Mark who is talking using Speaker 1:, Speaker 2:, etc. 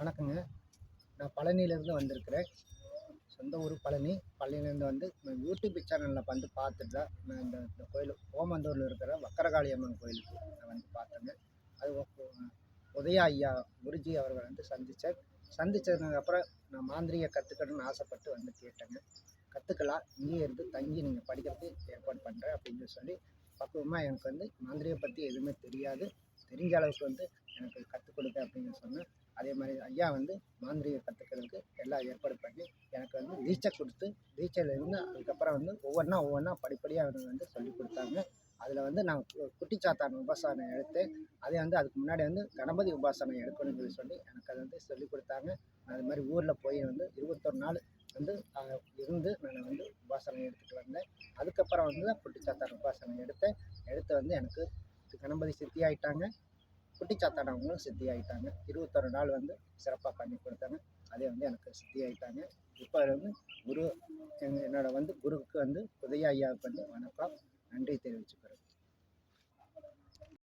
Speaker 1: வணக்கங்க. நான் பழனியிலேருந்து வந்திருக்கிறேன். சொந்த ஊர் பழனி. பழனியிலேருந்து வந்து நான் யூடியூப் சேனலில் வந்து பார்த்துட்டு தான் நான் இந்த இந்த கோயில் ஓமந்தூரில் இருக்கிற வக்கரகாளி அம்மன் கோயிலுக்கு நான் வந்து பார்த்தேங்க. அது உதயா ஐயா குருஜி அவர்கள் வந்து சந்தித்தேன் சந்தித்ததுக்கப்புறம் நான் மாந்திரியை கற்றுக்கணும்னு ஆசைப்பட்டு வந்து கேட்டேங்க. கற்றுக்கலாம் இங்கேயே இருந்து தங்கி நீங்கள் படிக்கிறதுக்கு ஏற்பாடு பண்ணுறேன் அப்படின்னு சொல்லி பக்குவமாக எனக்கு வந்து மாந்திரியை பற்றி எதுவுமே தெரியாது. தெரிஞ்ச அளவுக்கு வந்து எனக்கு கற்று கொடுக்க அப்படின்னு சொன்னேன் அதே மாதிரி ஐயா வந்து மாந்திரியை கற்றுக்கிறதுக்கு எல்லாம் ஏற்பாடு பண்ணி எனக்கு வந்து தீட்சை கொடுத்து தீட்சையில் இருந்து அதுக்கப்புறம் வந்து ஒவ்வொன்றா ஒவ்வொன்றா படிப்படியாக அவங்க வந்து சொல்லி கொடுத்தாங்க. அதில் வந்து நான் குட்டிச்சாத்தான் உபாசனம் எடுத்தேன் அதே வந்து அதுக்கு முன்னாடி வந்து கணபதி உபாசனம் எடுக்கணும்னு சொல்லி சொல்லி எனக்கு அதை வந்து சொல்லி கொடுத்தாங்க. அது மாதிரி ஊரில் போய் வந்து இருபத்தொரு நாள் வந்து இருந்து நான் வந்து உபாசனம் எடுத்துகிட்டு வந்தேன். அதுக்கப்புறம் வந்து குட்டிச்சாத்தான் உபாசனம் எடுத்தேன். எடுத்து வந்து எனக்கு கணபதி சித்தி ஆகிட்டாங்க குட்டிச்சாத்தான் அவங்களும் சித்தி ஆயிட்டாங்க இருபத்தொரு நாள் வந்து சிறப்பாக பண்ணி கொடுத்தாங்க. அதே வந்து எனக்கு சித்தி ஆகிட்டாங்க இப்போ வந்து குரு என்னோட வந்து குருவுக்கு வந்து உதய ஐயாவுக்கு வந்து வணக்கம். நன்றி தெரிவிச்சுக்கிறேன்.